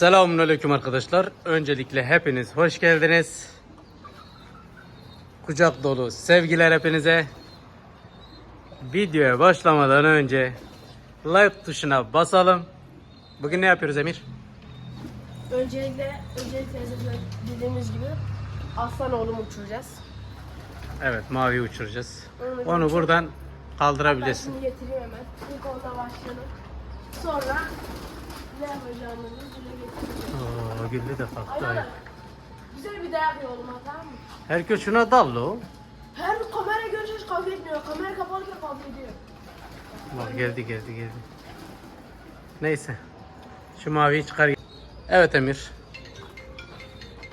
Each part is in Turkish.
Selamünaleyküm arkadaşlar. Öncelikle hepiniz hoş geldiniz. Kucak dolu sevgiler hepinize. Videoya başlamadan önce like tuşuna basalım. Bugün ne yapıyoruz Emir? Öncelikle, öncelikle dediğimiz gibi aslan oğlumu uçuracağız. Evet mavi uçuracağız. Onu Onu buradan Ben kaldırabilirsin. şimdi getireyim hemen. İlk onda başlayalım. Sonra Oo, güllü de kalktı. Aynen. Güzel bir yiyelim ha tamam mı? Herkes şuna dallı o. Her kamera hiç kavga etmiyor. Kamera kapalıyken kavga ediyor. Bak geldi geldi geldi. Neyse. Şu maviyi çıkar. Evet Emir.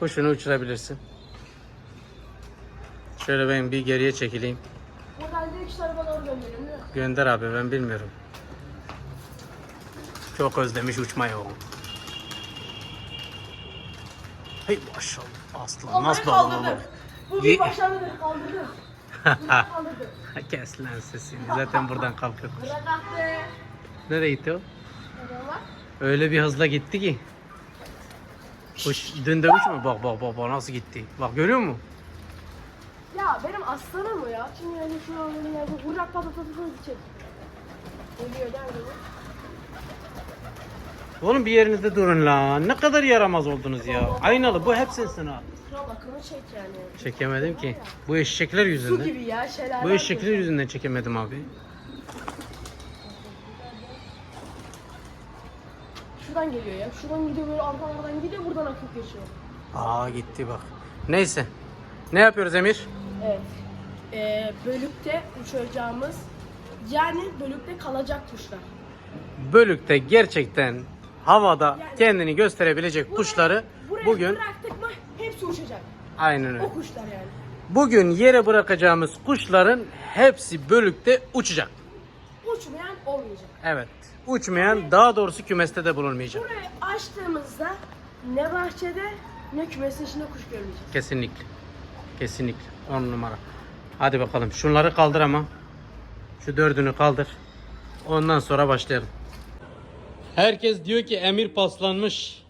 Kuşunu uçurabilirsin. Şöyle ben bir geriye çekileyim. Direkt şu tarafa doğru gönderiyorum? Gönder abi ben bilmiyorum. Çok özlemiş uçmayı o. Hey maşallah aslan nasıl bağlamalı. Bu bir başlangıç kaldırdım. Bunu kaldırdım. Kes lan sesini zaten buradan kalkıyor. Bırak attı. Nereye gitti o? Öyle bir hızla gitti ki. Kuş dün de uç mu? Bak bak bak bak nasıl gitti. Bak görüyor musun? Ya benim aslanım o ya. Şimdi yani şu an yani bu Burak patatatı gidecek. Geliyor der gibi. Oğlum bir yerinizde durun lan. Ne kadar yaramaz oldunuz ya. Aynalı bu hep sensin ha. Şuna bakımı çek yani. Çekemedim ki. Bu eşekler Su yüzünden. gibi ya şelale. Bu eşekler yüzünden çekemedim abi. Şuradan geliyor ya. Şuradan gidiyor böyle arkadan aradan gidiyor buradan akıp geçiyor. Aa gitti bak. Neyse. Ne yapıyoruz Emir? Evet. Ee, bölükte uçuracağımız yani bölükte kalacak kuşlar. Bölükte gerçekten havada Yani- kendini gösterebilecek kuşları buraya bugün bıraktık mı hepsi uçacak. aynen öyle. O kuşlar yani. Bugün yere bırakacağımız kuşların hepsi bölükte uçacak. Uçmayan olmayacak. Evet. Uçmayan daha doğrusu kümeste de bulunmayacak. Burayı açtığımızda ne bahçede ne kümesin içinde kuş görmeyeceğiz. Kesinlikle. Kesinlikle. On numara. Hadi bakalım. Şunları kaldır ama. Şu dördünü kaldır. Ondan sonra başlayalım. Herkes diyor ki emir paslanmış.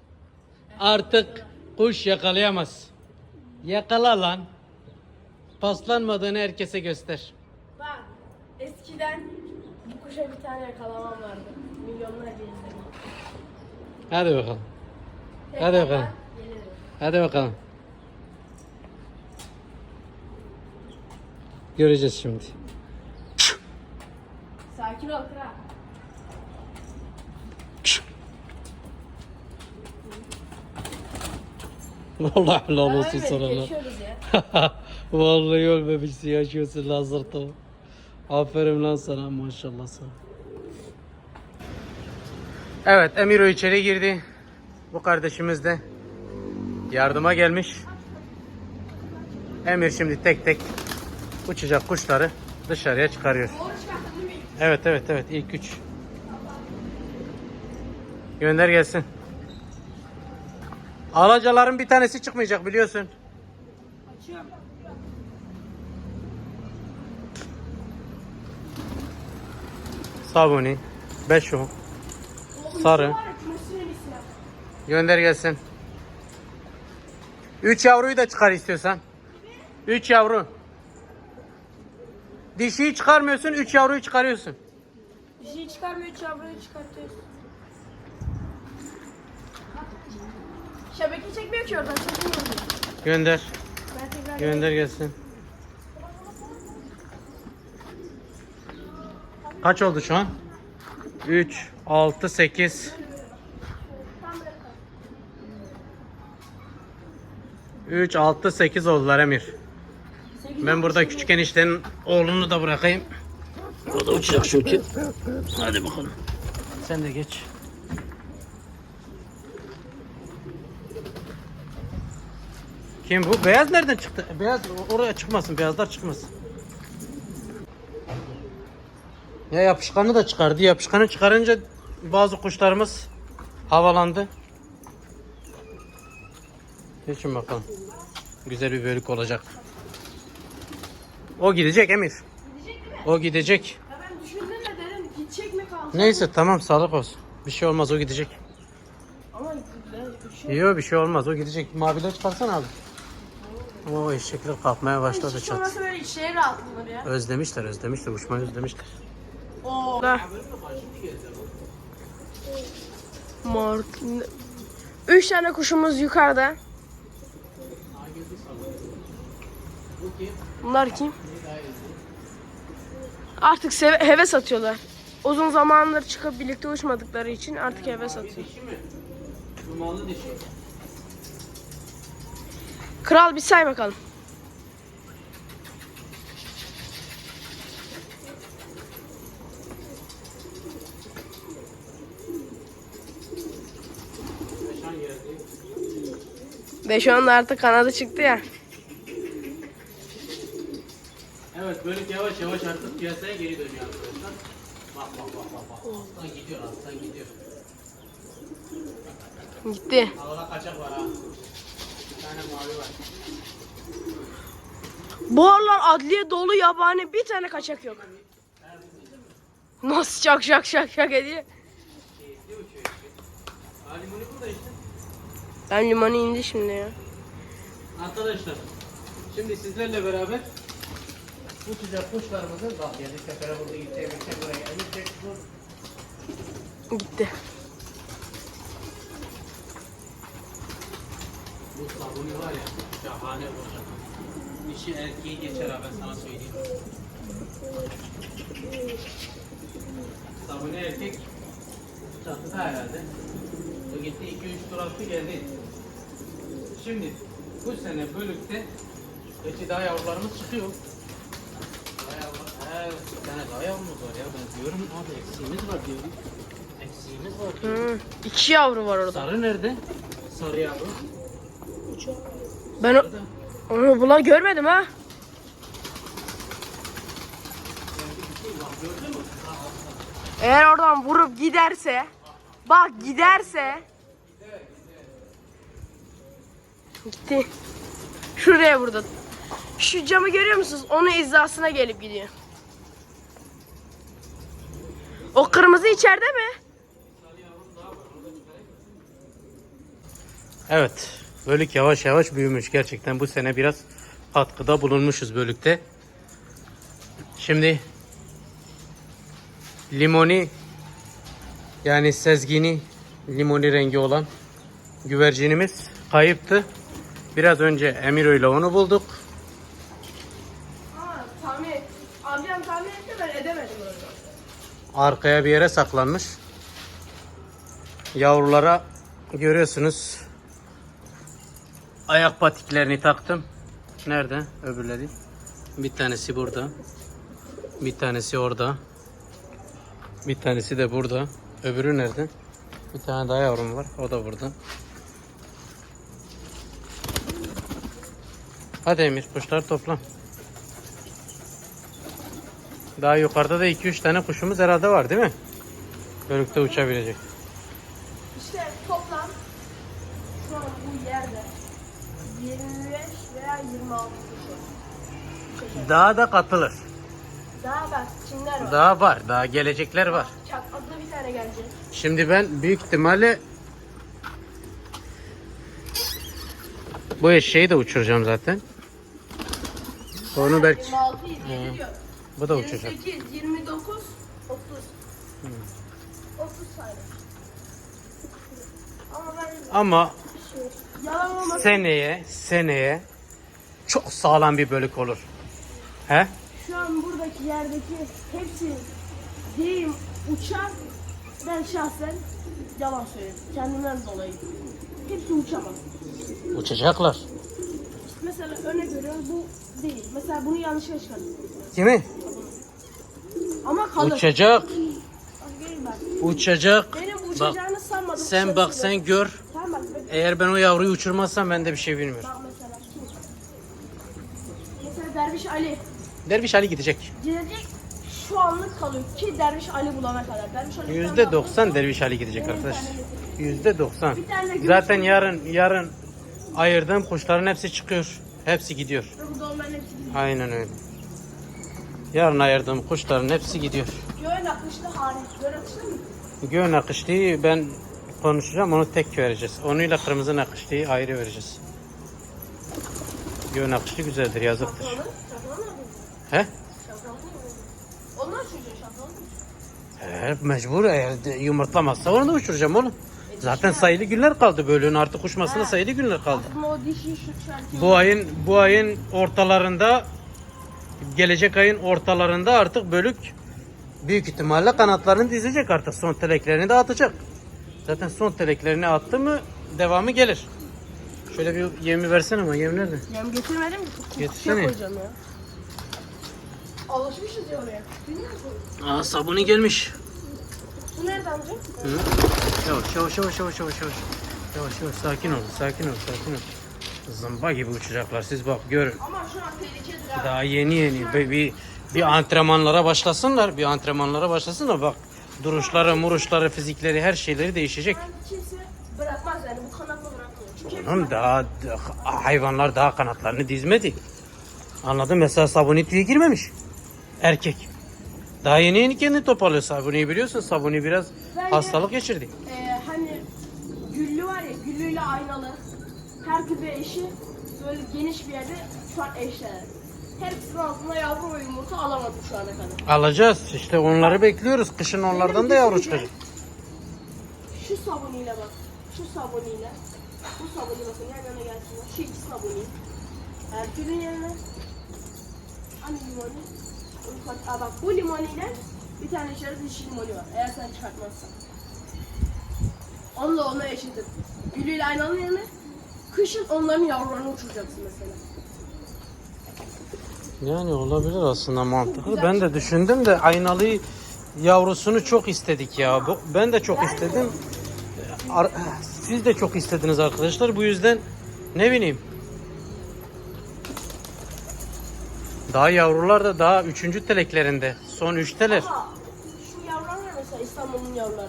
Artık kuş yakalayamaz. Yakala lan. Paslanmadığını herkese göster. Bak eskiden bu kuşa bir tane yakalamam vardı. Milyonlarca izledim. Hadi bakalım. Hadi Tekrardan bakalım. gelirim. Hadi bakalım. Göreceğiz şimdi. Sakin ol kral. Vallahi helal olsun Evet, sana lan. geçiyoruz ya. Vallahi ölmemişsin yaşıyorsun lan zırtı. Aferin lan sana maşallah sana. Evet Emiro içeri girdi. Bu kardeşimiz de yardıma gelmiş. Emir şimdi tek tek uçacak kuşları dışarıya çıkarıyor. Evet evet evet ilk üç. Gönder gelsin. Alacaların bir tanesi çıkmayacak biliyorsun. Açıyorum. Sabuni, Beşo, O Sarı. gönder gelsin. Üç yavruyu da çıkar istiyorsan. Üç yavru. Dişiyi çıkarmıyorsun, üç yavruyu çıkarıyorsun. Şey çıkarmıyor, üç yavruyu çıkartıyoruz. Şebeke çekmiyor ki oradan, çekmiyor. Gönder, Ben tekrar gönder gelsin. Kaç oldu şu an? 3, 6, 8. 3, 6, 8 oldular Emir. Ben burada küçük eniştenin oğlunu da bırakayım. O da uçacak çünkü. Hadi bakalım. Sen de geç. Kim bu? Beyaz nereden çıktı? Beyaz oraya çıkmasın. Beyazlar çıkmasın. Ya yapışkanı da çıkardı. Yapışkanı çıkarınca bazı kuşlarımız havalandı. Geçin bakalım. Güzel bir bölük olacak. O gidecek Emir. Gidecek mi? O gidecek. Ya ben düşündüm de dedim gidecek mi kalacak Neyse tamam sağlık olsun. Bir şey olmaz o gidecek. Ama Bir şey. Yok bir şey olmaz. O gidecek. Maviler çıkarsana abi. Ama o eşekler kalkmaya başladı Hiç çat. olmasa böyle içeri rahatlanır ya. Özlemişler, özlemişler. Uçmayı özlemişler. Oo. Mart. Üç tane kuşumuz yukarıda. Bunlar kim? Artık seve- heves atıyorlar. Uzun zamandır çıkıp birlikte uçmadıkları için artık heves atıyor. Dişi mi? Dumanlı dişi. Kral bir say bakalım. Şu anda artık kanadı çıktı ya. Evet böyle yavaş yavaş artık piyasaya geri dönüyor arkadaşlar. Bak bak bak bak bak. Aslan gidiyor aslan gidiyor. Gitti. Havada kaçak var ha. Bir tane mavi var. Bu aralar adliye dolu yabani bir tane kaçak yok. Nasıl şak şak şak şak ediyor. Limonu. Ben limana indi şimdi ya. Arkadaşlar şimdi sizlerle beraber uçacak kuşlarımızın bak geldik sefere burada gidecek gidecek buraya gelecek dur. Gitti. Sabunu var ya şahane olacak. Dişi erkeği geçer ha ben sana söyleyeyim. Sabunu erkek çatıda herhalde. O gitti 2-3 tur attı geldi. Şimdi bu sene bölükte Peki daha yavrularımız çıkıyor. Daha yavrular, he, bir tane daha yavrumuz var ya ben diyorum abi eksiğimiz var diyorum. Eksiğimiz var diyorum. Hı. İki yavru var orada. Sarı nerede? Sarı yavru. Ben o- onu bula görmedim ha. Eğer oradan vurup giderse bak giderse gitti. Şuraya burada. Şu camı görüyor musunuz? Onun hizasına gelip gidiyor. O kırmızı içeride mi? Evet. Bölük yavaş yavaş büyümüş. Gerçekten bu sene biraz katkıda bulunmuşuz bölükte. Şimdi limoni yani sezgini limoni rengi olan güvercinimiz kayıptı. Biraz önce Emiro ile onu bulduk. Aa, tahmin et. Amcam tahmin etti ben edemedim öyle. Arkaya bir yere saklanmış. Yavrulara görüyorsunuz. Ayak patiklerini taktım. Nerede? Öbürleri. Bir tanesi burada. Bir tanesi orada. Bir tanesi de burada. Öbürü nerede? Bir tane daha yavrum var. O da burada. Hadi Emir kuşlar topla. Daha yukarıda da 2-3 tane kuşumuz herhalde var değil mi? Bölükte uçabilecek. İşte toplam şu an bu yerde 25 veya 26 kişi. Daha da katılır. Daha bak kimler var? Daha var. Daha gelecekler var. Çatladı bir tane gelecek. Şimdi ben büyük ihtimalle bu eşeği de uçuracağım zaten. Onu belki 26, 27 diyor. bu da uçacak. 28, 29, 30. 30 sayı. Ama ben Ama yalan seneye seneye çok sağlam bir bölük olur. He? Şu an buradaki yerdeki hepsi diyeyim uçar. Ben şahsen yalan söylüyorum. Kendimden dolayı. Hepsi uçamaz. Uçacaklar. Mesela örnek veriyorum bu değil. Mesela bunu yanlışlıkla çıkardım. Kimi? Ama kalır. Uçacak. Bak gelin bak. Uçacak. Benim Bak uçacağını sanmadım. sen Şöyle bak söylüyorum. sen gör. Eğer ben o yavruyu uçurmazsam ben de bir şey bilmiyorum. Bak mesela. Mesela Derviş Ali. Derviş Ali gidecek. Gidecek şu anlık kalıyor ki Derviş Ali bulana kadar. Derviş Ali Yüzde doksan Derviş Ali gidecek arkadaş. Yüzde doksan. Bir tane gümüş Zaten yarın yarın ayırdığım kuşların hepsi çıkıyor. Hepsi gidiyor. Burada onların hepsi gidiyor. Aynen öyle. Yarın ayırdığım kuşların hepsi gidiyor. Göğün akışlı hariç. Göğün akışlı mı? Göğün akışlıyı ben konuşacağım. Onu tek vereceğiz. Onuyla kırmızı nakışlıyı ayrı vereceğiz. Yo nakışlı güzeldir yazıktır. Mı? He? Onlar şakralı mı? He, mecbur eğer yumurtlamazsa onu da uçuracağım oğlum. Zaten sayılı günler kaldı bölüğün artık uçmasına sayılı günler kaldı. Dişi. Bu ayın bu ayın ortalarında gelecek ayın ortalarında artık bölük büyük ihtimalle kanatlarını dizecek artık son teleklerini de atacak. Zaten son teleklerini attı mı devamı gelir. Şöyle bir yemi versene ama yem nerede? Yem getirmedim. Getirsene. Kutuya koyacağım ya. Alışmışız ya oraya. Biliyor musun? Aa sabuni gelmiş. Bu nerede amca? Hı? Yavaş yavaş yavaş yavaş yavaş yavaş. Yavaş yavaş sakin ol sakin ol sakin ol. Zımba gibi uçacaklar siz bak görün. Ama şu an tehlikedir ha. Daha yeni yeni bir, bir, bir antrenmanlara başlasınlar. Bir antrenmanlara başlasınlar bak. Duruşları, muruşları, fizikleri her şeyleri değişecek. Kimse bırakmaz yani bu kanatla bırakmıyor. Çünkü hep Oğlum daha hayvanlar daha kanatlarını dizmedi. Anladın mesela sabuni tüye girmemiş. Erkek. Daha yeni yeni kendini toparlıyor sabuniyi biliyorsun. Sabuni biraz Bence- hastalık geçirdi. Ee, hani güllü var ya güllüyle aynalı. Her küpe eşi böyle geniş bir yerde şu an eşler. Hepsinin altında yavru ve yumurta alamadım şu ana kadar. Alacağız. İşte onları bekliyoruz. Kışın onlardan da yavru çıkacak. Şu sabuniyle bak. Şu sabuniyle. Bu sabuni bakın yan yana gelsinler. Şu iki sabuni. Erkülün yerine. Hani limonu? Aa bak bu limoniyle bir tane içeride dişi limonu var. Eğer sen çıkartmazsan. Onu eşitim. Gülüyle aynanın yerine kışın onların yavrularını uçuracaksın mesela. Yani olabilir aslında mantıklı. Ben de düşündüm de aynalı yavrusunu çok istedik ya. Ben de çok istedim. Siz de çok istediniz arkadaşlar. Bu yüzden ne bileyim. Daha yavrular da daha üçüncü teleklerinde. Son üçteler. Ama şu yavrular var mesela İstanbul'un yavruları.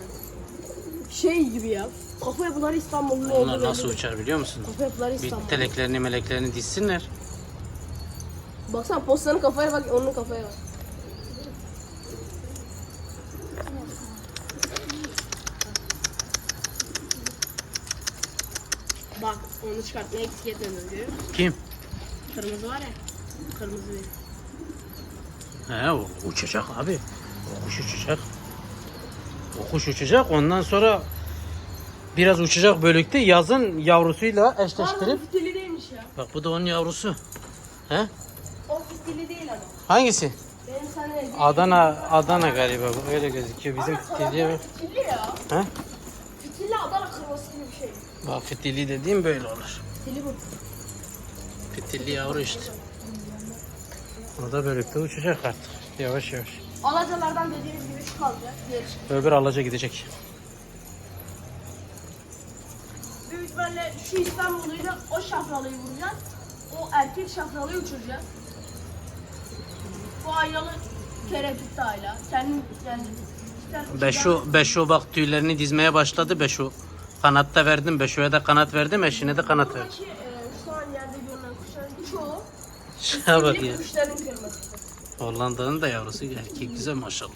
Şey gibi ya. Kafa yapıları İstanbul'un Onlar nasıl uçar biliyor musun? Kafa yapıları Bir İstanbul. teleklerini meleklerini dizsinler. Baksana postanın kafaya bak, onun kafaya bak. Bak onu çıkartmaya eksik etmedim görüyor musun? Kim? Kırmızı var ya. Kırmızı değil. He o uçacak abi. O kuş uçacak. O kuş uçacak ondan sonra biraz uçacak bölükte yazın yavrusuyla Pardon eşleştirip değilmiş ya. bak bu da onun yavrusu. He? O fitili değil ama. Hangisi? Benim sana Adana Adana galiba bu öyle gözüküyor bizim fitiliye bak. Fitili ya. He? Fitili Adana kırması gibi bir şey. Bak fitili dediğim böyle olur. Fitili bu. Fitilli yavru işte. O da bölükte uçacak artık. Yavaş yavaş. Alacalardan dediğimiz gibi şu kalacak. Diğeri çıkacak. Öbür alaca gidecek. Büyük ihtimalle şu İstanbul'uyla o şafralıyı vuracağız. O erkek şafralıyı uçuracağız. Bu aynalı tereddütte hala. Kendim yani ister Beşo, Beşo bak tüylerini dizmeye başladı Beşo. Kanatta verdim. Beşo'ya da kanat verdim. Eşine de kanat verdim. Buradaki e, şu an yerde görünen kuşların çoğu Şuna bak ya. kuşların. Hollanda'nın da yavrusu erkek güzel maşallah.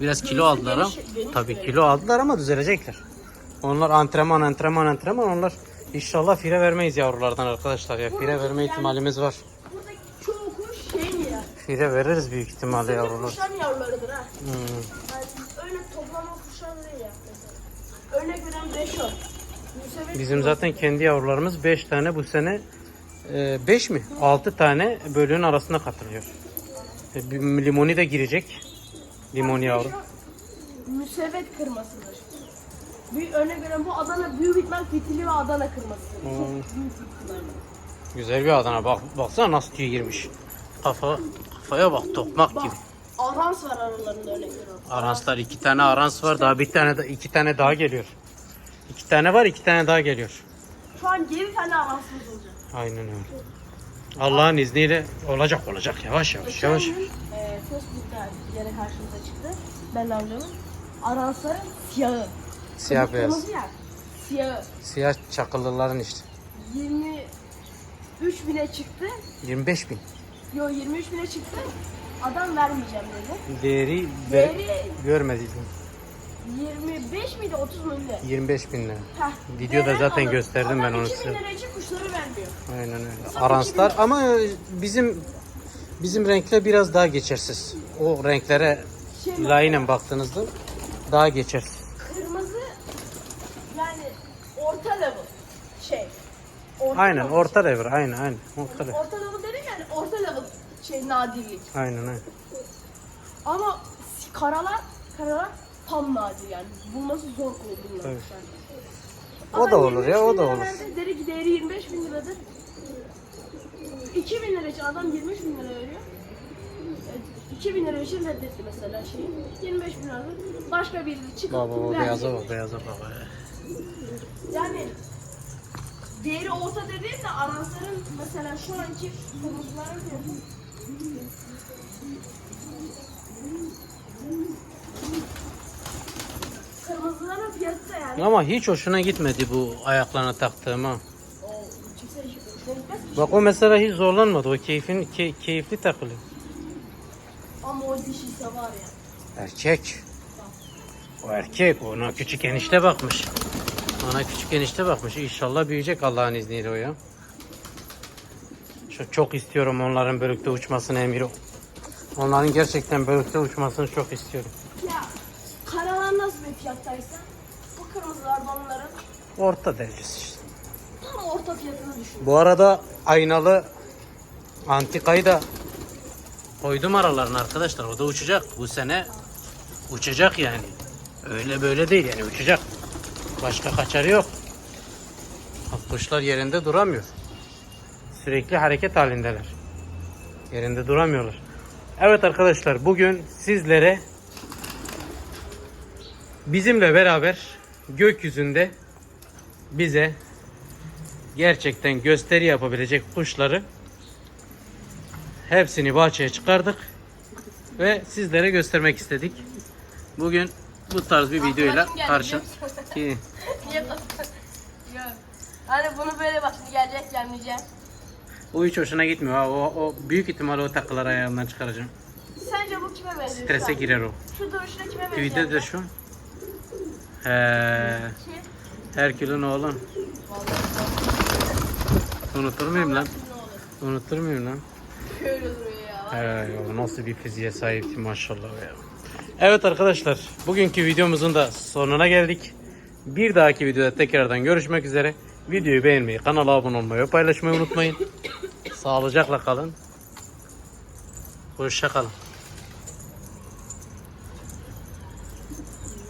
Biraz kilo aldılar ama. geniş- geniş Tabii böyle. kilo aldılar ama düzelecekler. Onlar antrenman antrenman antrenman onlar inşallah fire vermeyiz yavrulardan arkadaşlar ya. Fire verme ihtimalimiz var. Fire veririz büyük ihtimalle yavrular. kuşların yavrularıdır ha. Hmm. Yani öyle toplama kuşlar değil ya mesela. Örnek veren 5 o. Bizim zaten kendi yavrularımız 5 tane bu sene 5 mi? 6 tane bölüğün arasına katılıyor. E, Limoni de girecek. Limoni yavru. Müsebet kırmasıdır. Bir örnek veren bu Adana büyük ihtimal fitili ve Adana kırmasıdır. Çok büyük ihtimalle. Güzel bir Adana. Bak baksana nasıl tüy girmiş. Kafa kafaya bak tokmak gibi. Arans var aralarında veren. Aranslar iki tane arans var. Daha bir tane de iki tane daha geliyor. İki tane var, iki tane daha geliyor. Şu an 7 tane Aransımız olacak. Aynen öyle. Allah'ın izniyle olacak olacak yavaş yavaş Geçen yavaş. gün e, Facebook'ta yine karşımıza çıktı. Ben amcamın. Aransların siyahı. Siyah beyaz. kırmızı ya. Siyahı. Siyah çakıllıların işte. 23 bine çıktı. 25 bin. Yo 23 bine çıktı. Adam vermeyeceğim dedi. Değeri, ver, Değeri görmediydim. 25 miydi 30 mu ne? 25 bin lira. Heh, Videoda veren zaten alır. gösterdim ben Adam onu 2000 size. lira için kuşları vermiyor. Aynen öyle. Aranslar ama bizim bizim renkler biraz daha geçersiz. O renklere Şey layinen baktığınızda daha geçersiz. Kırmızı yani orta level şey. Orta Aynen level orta devir. Aynen aynen. Orta şey. devir. Orta level dedim orta level şey nadirlik. Aynen aynen. Ama karalar karalar tam nadir yani. Bulması zor konu bunlar. Tabii. O da olur 25 ya, o da olur. Deri değeri 25 bin liradır. 2 bin lira için adam 23 bin lira veriyor. 2 bin lira için reddetti mesela şeyi. 25 bin lira. Başka biri çıkıp Baba o beyaza bak beyaza bak. Yani değeri orta dediğim de aransların mesela şu anki fiyatı. Kırmızıların fiyatı da yani. Ama hiç hoşuna gitmedi bu ayaklarına taktığım ha. O kimse hiç hoşuna gitmez ki. Bak o mesela hiç zorlanmadı. O keyfin key- keyifli takılıyor. Ama o dişiyse var ya. Erkek. O erkek. Ona küçük enişte bakmış. Ona küçük enişte bakmış. İnşallah büyüyecek Allah'ın izniyle o ya. Şu çok istiyorum onların bölükte uçmasını Emir. Onların gerçekten bölükte uçmasını çok istiyorum. Ya karalar nasıl bir fiyattaysa bu kırmızılar da onların Orta derecesi işte. tam orta fiyatını düşün. Bu arada aynalı antikayı da koydum aralarına arkadaşlar. O da uçacak. Bu sene uçacak yani. Öyle böyle değil yani uçacak. Başka kaçarı yok. Kuşlar yerinde duramıyor. Sürekli hareket halindeler. Yerinde duramıyorlar. Evet arkadaşlar bugün sizlere bizimle beraber gökyüzünde bize gerçekten gösteri yapabilecek kuşları hepsini bahçeye çıkardık ve sizlere göstermek istedik. Bugün bu tarz bir videoyla karşı? Ki-? Yok. Hani bunu böyle bak şimdi gelecek gelmeyecek. o hiç hoşuna gitmiyor. Ha, O, o büyük ihtimalle o takıları ayağından çıkaracağım. Sence bu kime benziyor? şu Strese an? girer o. Şu duruşuna kime benziyor? Tüyde de şu. He, Kim? Herkül'ün oğlu. Unutur muyum lan? Ne olur. Unutur muyum lan? Şöyle duruyor ya. He, ya nasıl bir fiziğe sahipti maşallah ya. Evet arkadaşlar, bugünkü videomuzun da sonuna geldik. Bir dahaki videoda tekrardan görüşmek üzere. Videoyu beğenmeyi, kanala abone olmayı paylaşmayı unutmayın. Sağlıcakla kalın. Hoşça kalın.